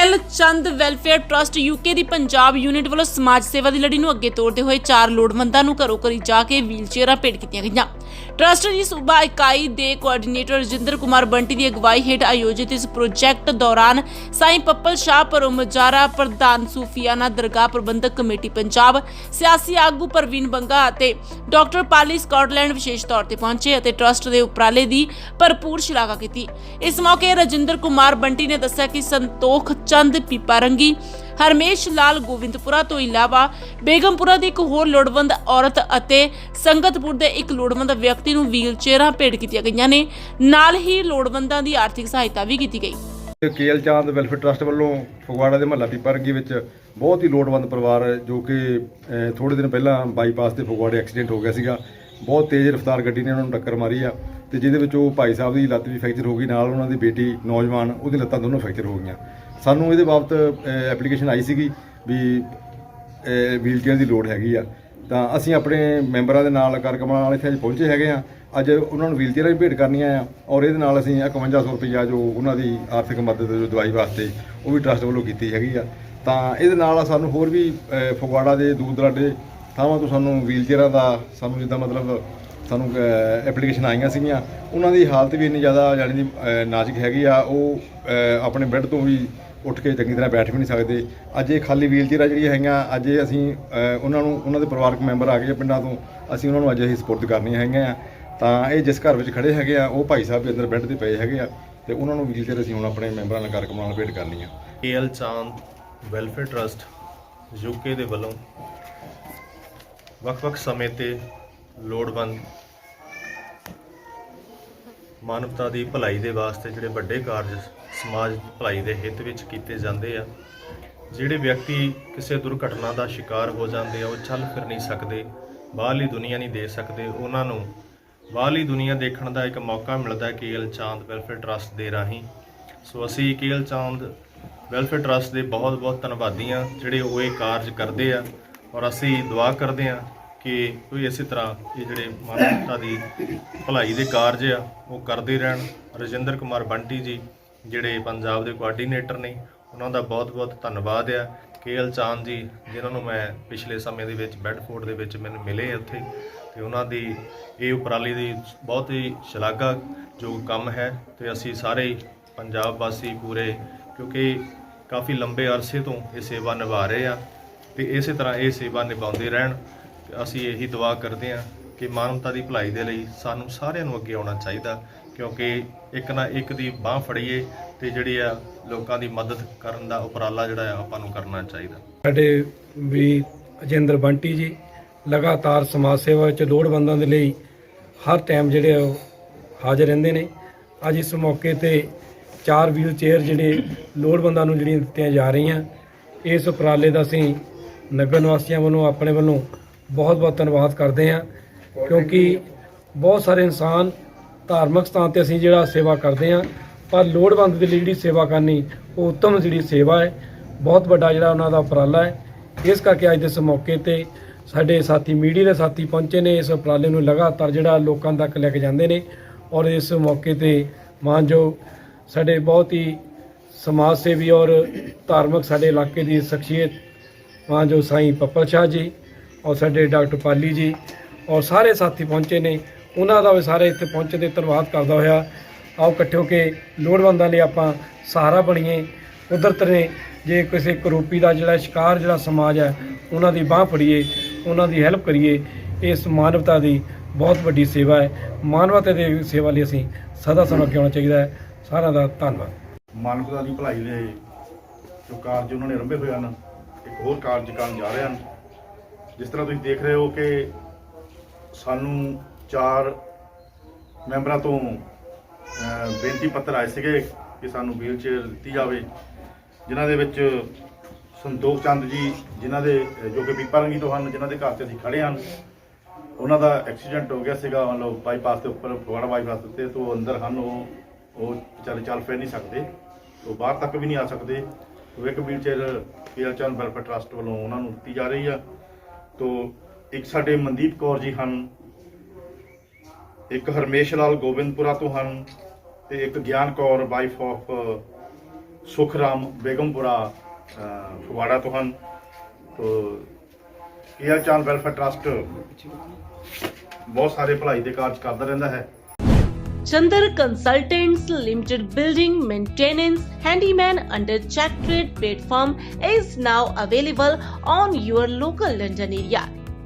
KL Chand welfare trust UK ਦੀ Punjab unit ਵੱਲੋਂ ਸਮਾਜ ਸੇਵਾ ਦੀ ਲੜੀ ਨੂੰ ਅੱਗੇ ਤੋਰਦੇ ਹੋਏ ਚਾਰ ਲੋੜਵੰਦਾਂ ਨੂੰ ਘਰੋਂ ਘਰੀ ਜਾ ਕੇ ਵੀਲਚੇਅਰਾਂ ਭੇਟ ਕੀਤੀਆਂ ਗਈਆਂ। ਟਰਸਟ ਦੀ ਸੂਬਾ ਇਕਾਈ ਦੇ ਕੋਆਰਡੀਨੇਟਰ ਰਜਿੰਦਰ ਕੁਮਾਰ ਬੰਟੀ ਦੀ ਅਗਵਾਈ ਹੇਠ ਆਯੋਜਿਤ ਇਸ ਪ੍ਰੋਜੈਕਟ ਦੌਰਾਨ ਸਾਈਂ ਪੱਪਲ ਸ਼ਾਹ ਪਰਮਜਾਰਾ ਪ੍ਰਧਾਨ ਸੂਫੀਆਨਾ ਦਰਗਾਹ ਪ੍ਰਬੰਧਕ ਕਮੇਟੀ ਪੰਜਾਬ, ਸਿਆਸੀ ਆਗੂ ਪ੍ਰਵੀਨ ਬੰਗਾ ਅਤੇ ਡਾਕਟਰ ਪਾਲੀ ਸਕਾਟਲੈਂਡ ਵਿਸ਼ੇਸ਼ ਤੌਰ ਤੇ ਪਹੁੰਚੇ ਅਤੇ ਟਰਸਟ ਦੇ ਉਪਰਾਲੇ ਦੀ ਭਰਪੂਰ ਸ਼ਲਾਘਾ ਕੀਤੀ। ਇਸ ਮੌਕੇ ਰਜਿੰਦਰ ਕੁਮਾਰ ਬੰਟੀ ਨੇ ਦੱਸਿਆ ਕਿ ਸੰਤੋਖ ਚੰਦ ਪੀਪਾਰੰਗੀ, ਹਰਮੇਸ਼ ਲਾਲ ਗੋਬਿੰਦਪੁਰਾ ਤੋਂ ਇਲਾਵਾ ਬੇਗਮਪੁਰਾ ਦੀ ਇੱਕ ਹੋਰ ਲੋੜਵੰਦ ਔਰਤ ਅਤੇ ਸੰਗਤਪੁਰ ਦੇ ਇੱਕ ਲੋੜਵੰਦ ਵਿਅਕਤੀ ਨੂੰ ਵੀਲਚੇਅਰਾਂ ਭੇਟ ਕੀਤੀਆਂ ਗਈਆਂ ਨੇ। ਨਾਲ ਹੀ ਲੋੜਵੰਦਾਂ ਦੀ ਆਰਥਿਕ ਸਹਾਇਤਾ ਵੀ ਕੀਤੀ ਗਈ। ਕੇਐਲ ਚਾਂਦ ਵੈਲਫੇਅਰ ਟਰਸਟ ਵੱਲੋਂ ਫਗਵਾੜਾ ਦੇ ਮਹੱਲਾ ਪੀਪਰਗੀ ਵਿੱਚ ਬਹੁਤ ਹੀ ਲੋੜਵੰਦ ਪਰਿਵਾਰ ਜੋ ਕਿ ਥੋੜੇ ਦਿਨ ਪਹਿਲਾਂ ਬਾਈਪਾਸ ਤੇ ਫਗਵਾੜੇ ਐਕਸੀਡੈਂਟ ਹੋ ਗਿਆ ਸੀਗਾ। ਬਹੁਤ ਤੇਜ਼ ਰਫ਼ਤਾਰ ਗੱਡੀ ਨੇ ਉਹਨਾਂ ਨੂੰ ਟੱਕਰ ਮਾਰੀ ਆ ਤੇ ਜਿਹਦੇ ਵਿੱਚ ਉਹ ਭਾਈ ਸਾਹਿਬ ਦੀ ਲੱਤ ਵੀ ਫ੍ਰੈਕਚਰ ਹੋ ਗਈ, ਨਾਲ ਉਹਨਾਂ ਦੀ ਬੇਟੀ ਨੌਜਵਾਨ ਉਹਦੀ ਲੱਤਾਂ ਦੋਨੋਂ ਫ੍ਰੈਕਚਰ ਹੋ ਗਈਆਂ। ਸਾਨੂੰ ਇਹਦੇ ਬਾਬਤ ਐਪਲੀਕੇਸ਼ਨ ਆਈ ਸੀਗੀ ਵੀ ਵੀਲਚੇਅਰ ਦੀ ਲੋੜ ਹੈਗੀ ਆ। ਤਾਂ ਅਸੀਂ ਆਪਣੇ ਮੈਂਬਰਾਂ ਦੇ ਨਾਲ ਕਾਰਕਮਾਂ ਨਾਲ ਇੱਥੇ ਅੱਜ ਪਹੁੰਚੇ ਹੈਗੇ ਆ। ਅੱਜ ਉਹਨਾਂ ਨੂੰ ਵੀਲਚੇਅਰਾਂ ਵੀ ਭੇਟ ਕਰਨੀਆਂ ਆ ਔਰ ਇਹਦੇ ਨਾਲ ਅਸੀਂ 5100 ਰੁਪਈਆ ਜੋ ਉਹਨਾਂ ਦੀ ਆਰਥਿਕ ਮਦਦ ਜੋ ਦਵਾਈ ਵਾਸਤੇ ਉਹ ਵੀ ਟਰਸਟ ਵੱਲੋਂ ਕੀਤੀ ਹੈਗੀ ਆ। ਤਾਂ ਇਹਦੇ ਨਾਲ ਸਾਨੂੰ ਹੋਰ ਵੀ ਫਗਵਾੜਾ ਦੇ ਦੂਰ ਦਰਾਡੇ ਥਾਵਾਂ ਤੋਂ ਸਾਨੂੰ ਵੀਲਚੇਅਰਾਂ ਦਾ ਸਾਨੂੰ ਜਿੱਦਾਂ ਮਤਲਬ ਸਾਨੂੰ ਐਪਲੀਕੇਸ਼ਨ ਆਈਆਂ ਸੀਗੀਆਂ। ਉਹਨਾਂ ਦੀ ਹਾਲਤ ਵੀ ਇੰਨੀ ਜ਼ਿਆਦਾ ਜਾਣੀ ਦੀ ਅਹ, ਨਾਜ਼ੁਕ ਹੈਗੀ ਆ। ਉਹ ਆਪਣੇ ਬੈੱਡ ਤੋਂ ਵੀ ਉੱਠ ਕੇ ਚੰਗੀ ਤਰ੍ਹਾਂ ਬੈਠ ਵੀ ਨਹੀਂ ਸਕਦੇ। ਅੱਜ ਇਹ ਖਾਲੀ ਵੀਲਚੇਅਰਾਂ ਜਿਹੜੀਆਂ ਹੈਗੀਆਂ, ਅੱਜ ਇਹ ਅਸੀਂ ਉਹਨਾਂ ਨੂੰ, ਉਹਨਾਂ ਦੇ ਪਰਿਵਾਰਕ ਮੈਂਬਰ ਆ ਗਏ ਪਿੰਡਾਂ ਤੋਂ, ਅਸੀਂ ਉਹਨਾਂ ਨੂੰ ਅੱਜ ਇਹ ਸਪੋਰਟ ਕਰਨੀਆਂ ਹੈਗੀਆਂ। ਆ ਤਾਂ ਇਹ ਜਿਸ ਘਰ ਵਿੱਚ ਖੜੇ ਹੈਗੇ ਆ, ਉਹ ਭਾਈ ਸਾਹਿਬ ਦੇ ਅੰਦਰ ਬੈੱਡ ਤੇ ਪਏ ਹੈਗੇ ਆ, ਤੇ ਉਹਨਾਂ ਨੂੰ ਵੀਲਚੇਅਰ ਅਸੀਂ ਹੁਣ ਆਪਣੇ ਮੈਂਬਰਾਂ ਨਾਲ ਕਾਰਕਮਾਂ ਨਾਲ ਭੇਟ ਕਰਨੀ ਆ KL Chand, welfare trust, UK ਦੇ ਵੱਲੋਂ ਵੱਖ-ਵੱਖ ਸਮੇਂ ਤੇ ਲੋੜਵੰਦ ਮਾਨਵਤਾ ਦੀ ਭਲਾਈ ਦੇ ਵਾਸਤੇ ਜਿਹੜੇ ਵੱਡੇ ਕਾਰਜ ਸਮਾਜ ਦੀ ਭਲਾਈ ਦੇ ਹਿੱਤ ਵਿੱਚ ਕੀਤੇ ਜਾਂਦੇ ਆ। ਜਿਹੜੇ ਵਿਅਕਤੀ ਕਿਸੇ ਦੁਰਘਟਨਾ ਦਾ ਸ਼ਿਕਾਰ ਹੋ ਜਾਂਦੇ ਆ, ਉਹ ਚੱਲ ਫਿਰ ਨਹੀਂ ਸਕਦੇ, ਬਾਹਰਲੀ ਦੁਨੀਆ ਨਹੀਂ ਦੇ ਸਕਦੇ। ਉਹਨਾਂ ਨੂੰ ਬਾਹਰਲੀ ਦੁਨੀਆ ਦੇਖਣ ਦਾ ਇੱਕ ਮੌਕਾ ਮਿਲਦਾ ਹੈ ਕੇਐਲ ਚਾਂਦ ਵੈਲਫੇਅਰ ਟਰਸਟ ਦੇ ਰਾਹੀਂ। ਸੋ ਅਸੀਂ ਕੇਐਲ ਚਾਂਦ ਵੈਲਫੇਅਰ ਟਰਸਟ ਦੇ ਬਹੁਤ-ਬਹੁਤ ਧੰਨਵਾਦੀ ਹਾਂ ਜਿਹੜੇ ਉਹ ਇਹ ਕਾਰਜ ਕਰਦੇ ਆ। ਔਰ ਅਸੀਂ ਦੁਆ ਕਰਦੇ ਆ ਕਿ ਕੋਈ ਇਸੇ ਤਰ੍ਹਾਂ ਇਹ ਜਿਹੜੇ ਮਾਨਵਤਾ ਦੀ ਭਲਾਈ ਦੇ ਕਾਰਜ ਆ, ਉਹ ਕਰਦੇ ਰਹਿਣ। ਰਜਿੰਦਰ ਕੁਮਾਰ ਬੰਟੀ ਜੀ ਜਿਹੜੇ ਪੰਜਾਬ ਦੇ ਕੋਆਰਡੀਨੇਟਰ ਨੇ, ਉਹਨਾਂ ਦਾ ਬਹੁਤ-ਬਹੁਤ ਧੰਨਵਾਦ ਆ। ਕੇਐਲ ਚਾਂਦ ਜੀ, ਜਿਨ੍ਹਾਂ ਨੂੰ ਮੈਂ ਪਿਛਲੇ ਸਮੇਂ ਦੇ ਵਿੱਚ ਬੈਡਫੋਰਡ ਦੇ ਵਿੱਚ ਮੈਨੂੰ ਮਿਲੇ ਉੱਥੇ, ਤੇ ਉਹਨਾਂ ਦੀ ਇਹ ਉਪਰਾਲੀ ਦੀ ਬਹੁਤ ਹੀ ਸ਼ਲਾਘਾ ਜੋ ਕੰਮ ਹੈ, ਤੇ ਅਸੀਂ ਸਾਰੇ ਪੰਜਾਬ ਵਾਸੀ ਪੂਰੇ, ਕਿਉਂਕਿ ਕਾਫੀ ਲੰਬੇ ਅਰਸੇ ਤੋਂ ਇਹ ਸੇਵਾ ਨਿਭਾ ਰਹੇ ਆ, ਤੇ ਇਸੇ ਤਰ੍ਹਾਂ ਇਹ ਸੇਵਾ ਨਿਭਾਉਂਦੇ ਰਹਿਣ, ਤੇ ਅਸੀਂ ਇਹੀ ਦੁਆ ਕਰਦੇ ਆ ਕਿ ਮਾਨਵਤਾ ਦੀ ਭਲਾਈ ਦੇ ਲਈ ਸਾਨੂੰ ਸਾਰਿਆਂ ਨੂੰ ਅੱਗੇ ਆਉਣਾ ਚਾਹੀਦਾ ਕਿਉਂਕਿ ਇੱਕ ਨਾ ਇੱਕ ਦੀ ਬਾਹ ਫੜੀਏ ਤੇ ਜਿਹੜੀ ਆ ਲੋਕਾਂ ਦੀ ਮਦਦ ਕਰਨ ਦਾ ਉਪਰਾਲਾ ਜਿਹੜਾ ਆ ਆਪਾਂ ਨੂੰ ਕਰਨਾ ਚਾਹੀਦਾ। ਸਾਡੇ ਵੀ ਅਜਿੰਦਰ ਬੰਟੀ ਜੀ ਲਗਾਤਾਰ ਸਮਾਜ ਸੇਵਾ ਵਿੱਚ ਲੋੜਵੰਦਾਂ ਦੇ ਲਈ ਹਰ ਟਾਈਮ ਜਿਹੜੇ ਆ ਉਹ ਹਾਜ਼ਰ ਰਹਿੰਦੇ ਨੇ। ਅੱਜ ਇਸ ਮੌਕੇ ਤੇ ਚਾਰ ਵੀਲ ਚੇਅਰ ਜਿਹੜੇ ਲੋੜਵੰਦਾਂ ਨੂੰ ਜਿਹੜੀਆਂ ਦਿੱਤੀਆਂ ਜਾ ਰਹੀਆਂ, ਇਸ ਉਪਰਾਲੇ ਦਾ ਅਸੀਂ ਨਗਰ ਨਿਵਾਸੀਆਂ ਵੱਲੋਂ ਆਪਣੇ ਵੱਲੋਂ ਬਹੁਤ ਬਹੁਤ ਧੰਨਵਾਦ ਕਰਦੇ ਹਾਂ। ਕਿਉਂਕਿ ਬਹੁਤ ਸਾਰੇ ਇਨਸਾਨ ਧਾਰਮਿਕ ਸਥਾਨ ਤੇ ਅਸੀਂ ਜਿਹੜਾ ਸੇਵਾ ਕਰਦੇ ਹਾਂ, ਪਰ ਲੋੜਵੰਦ ਦੇ ਲਈ ਜਿਹੜੀ ਸੇਵਾ ਕਰਨੀ, ਉਹ ਉੱਤਮ ਜਿਹੜੀ ਸੇਵਾ ਹੈ, ਬਹੁਤ ਵੱਡਾ ਜਿਹੜਾ ਉਹਨਾਂ ਦਾ ਉਪਰਾਲਾ ਹੈ। ਇਸ ਕਰਕੇ ਅੱਜ ਦੇ ਇਸ ਮੌਕੇ ਤੇ ਸਾਡੇ ਸਾਥੀ ਮੀਡੀਆ ਦੇ ਸਾਥੀ ਪਹੁੰਚੇ ਨੇ, ਇਸ ਉਪਰਾਲੇ ਨੂੰ ਲਗਾਤਾਰ ਜਿਹੜਾ ਲੋਕਾਂ ਤੱਕ ਲੈ ਕੇ ਜਾਂਦੇ ਨੇ ਔਰ ਇਸ ਮੌਕੇ ਤੇ ਮਾਨਯੋਗ ਸਾਡੇ ਬਹੁਤ ਹੀ ਸਮਾਜ ਸੇਵੀ ਔਰ ਧਾਰਮਿਕ ਸਾਡੇ ਇਲਾਕੇ ਦੀ ਸ਼ਖਸੀਅਤ ਮਾਨਯੋਗ ਸਾਈਂ ਪੱਪਲ ਸ਼ਾਹ ਜੀ ਔਰ ਸਾਡੇ ਡਾਕਟਰ ਪਾਲੀ ਜੀ ਔਰ ਸਾਰੇ ਸਾਥੀ ਪਹੁੰਚੇ ਨੇ। ਉਹਨਾਂ ਦਾ ਵੀ ਸਾਰੇ ਇੱਥੇ ਪਹੁੰਚੇ ਦੇ ਧੰਨਵਾਦ ਕਰਦਾ ਹੋਇਆ। ਆਓ ਇਕੱਠੇ ਹੋ ਕੇ ਲੋੜਵੰਦਾਂ ਲਈ ਆਪਾਂ ਸਹਾਰਾ ਬਣੀਏ। ਕੁਦਰਤ ਨੇ ਜੇ ਕਿਸੇ ਕਰੋਪੀ ਦਾ ਜਿਹੜਾ ਸ਼ਿਕਾਰ ਜਿਹੜਾ ਸਮਾਜ ਹੈ, ਉਹਨਾਂ ਦੀ ਬਾਹ ਫੜੀਏ, ਉਹਨਾਂ ਦੀ ਹੈਲਪ ਕਰੀਏ, ਇਸ ਮਾਨਵਤਾ ਦੀ ਬਹੁਤ ਵੱਡੀ ਸੇਵਾ ਹੈ। ਮਾਨਵਤਾ ਦੀ ਸੇਵਾ ਲਈ ਅਸੀਂ ਸਦਾ ਸਮਾਂ ਅੱਗੇ ਚਾਹੀਦਾ ਹੈ। ਸਾਰਿਆਂ ਦਾ ਧੰਨਵਾਦ। ਮਾਨਵਤਾ ਦੀ ਭਲਾਈ ਦੇ ਜੋ ਕਾਰਜ ਉਹਨਾਂ ਨੇ ਆਰੰਭੇ ਹੋਏ ਹਨ, ਇੱਕ ਹੋਰ ਕਾਰਜ ਕਰਨ ਜਾ ਰਹੇ ਹਨ। ਜਿਸ ਤਰ੍ਹਾਂ ਤੁਸੀਂ ਦੇਖ ਰਹੇ ਹੋ ਕਿ ਸਾਨੂੰ ਚਾਰ ਮੈਂਬਰਾਂ ਤੋਂ ਬੇਨਤੀ ਪੱਤਰ ਆਏ ਸੀਗੇ ਕਿ ਸਾਨੂੰ ਵੀਲਚੇਅਰ ਦਿੱਤੀ ਜਾਵੇ, ਜਿਨ੍ਹਾਂ ਦੇ ਵਿੱਚ ਸੰਤੋਖ ਚੰਦ ਜੀ, ਜਿਨ੍ਹਾਂ ਦੇ, ਜੋ ਕਿ ਪੀਪਾਰੰਗੀ ਤੋਂ ਹਨ, ਜਿਨ੍ਹਾਂ ਦੇ ਘਰ ਤੇ ਅਸੀਂ ਖੜੇ ਹਨ ਉਹਨਾਂ ਦਾ ਐਕਸੀਡੈਂਟ ਹੋ ਗਿਆ ਸੀਗਾ ਮਤਲਬ ਬਾਈਪਾਸ ਦੇ ਉੱਪਰ, ਫਗਵਾੜਾ ਬਾਈਪਾਸ ਉੱਤੇ ਤੋਂ ਅੰਦਰ ਹਨ, ਉਹ ਉਹ ਵਿਚਾਰੇ ਚੱਲ ਫਿਰ ਨਹੀਂ ਸਕਦੇ, ਉਹ ਬਾਹਰ ਤੱਕ ਵੀ ਨਹੀਂ ਆ ਸਕਦੇ। ਉਹ ਇੱਕ wheelchair PL Chand welfare trust ਵੱਲੋਂ ਉਹਨਾਂ ਨੂੰ ਦਿੱਤੀ ਜਾ ਰਹੀ ਆ। ਤੋਂ, ਇੱਕ ਸਾਡੇ ਮਨਦੀਪ ਕੌਰ ਜੀ ਹਨ ਇੱਕ ਹਰਮੇਸ਼ ਲਾਲ ਗੋਬਿੰਦਪੁਰਾ ਤੋਂ ਹਨ ਤੇ ਇੱਕ ਗਿਆਨ ਕੌਰ ਵਾਈਫ ਆਫ ਸੁਖਰਾਮ ਬੇਗਮਪੁਰਾ ਫਗਵਾੜਾ ਤੋਂ ਹਨ ਤੋ ਇਹ ਚਾਲ ਵੈਲਫੇਅਰ ਟਰਸਟ ਬਹੁਤ ਸਾਰੇ ਭਲਾਈ ਦੇ ਕਾਰਜ ਕਰਦਾ ਰਹਿੰਦਾ ਹੈ Chandar consultants limited building maintenance handyman under chat trade platform is now available on your local london area